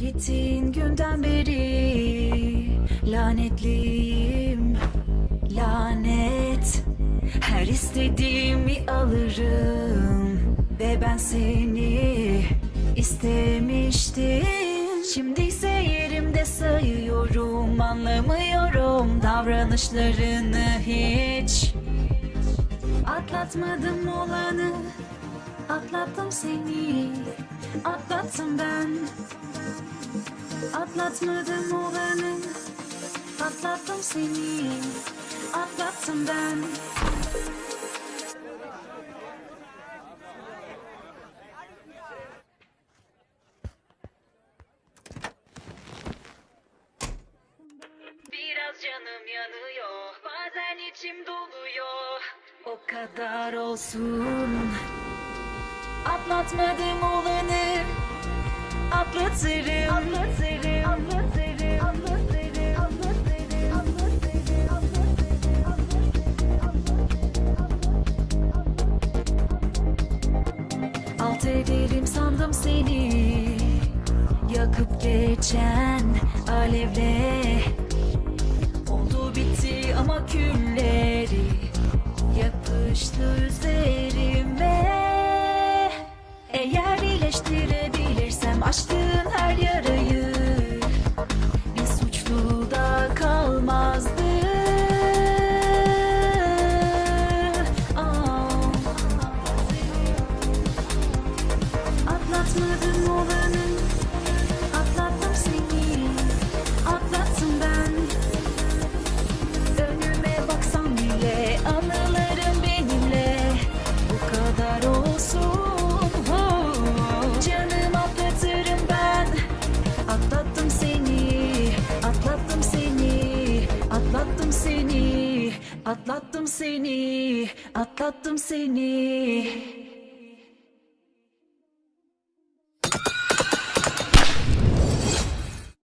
Gittiğin günden beri lanetliyim lanet. Her istediğimi alırım ve ben seni istemiştim. Şimdi ise yerimde sayıyorum anlamıyorum davranışlarını hiç Atlatmadım olanı. Atlattım seni. Atlattım ben. Atlatmadım olanı. Atlattım seni. Atlattım ben. Biraz canım yanıyor. Bazen içim doluyor O kadar olsun. Atlatmadım olanı. Atlatırım. Atlatırım. Atlatırım. Atlatırım. Atlatırım. Alt ederim sandım seni. Yakıp geçen alevle Yapıştı üzerime. Eğer iyileştirebilirsem açtığın her yarayı. Bir suçlu da kalmazdı. Aa. Atlatmadım olanı Atlattım seni Atlattım seni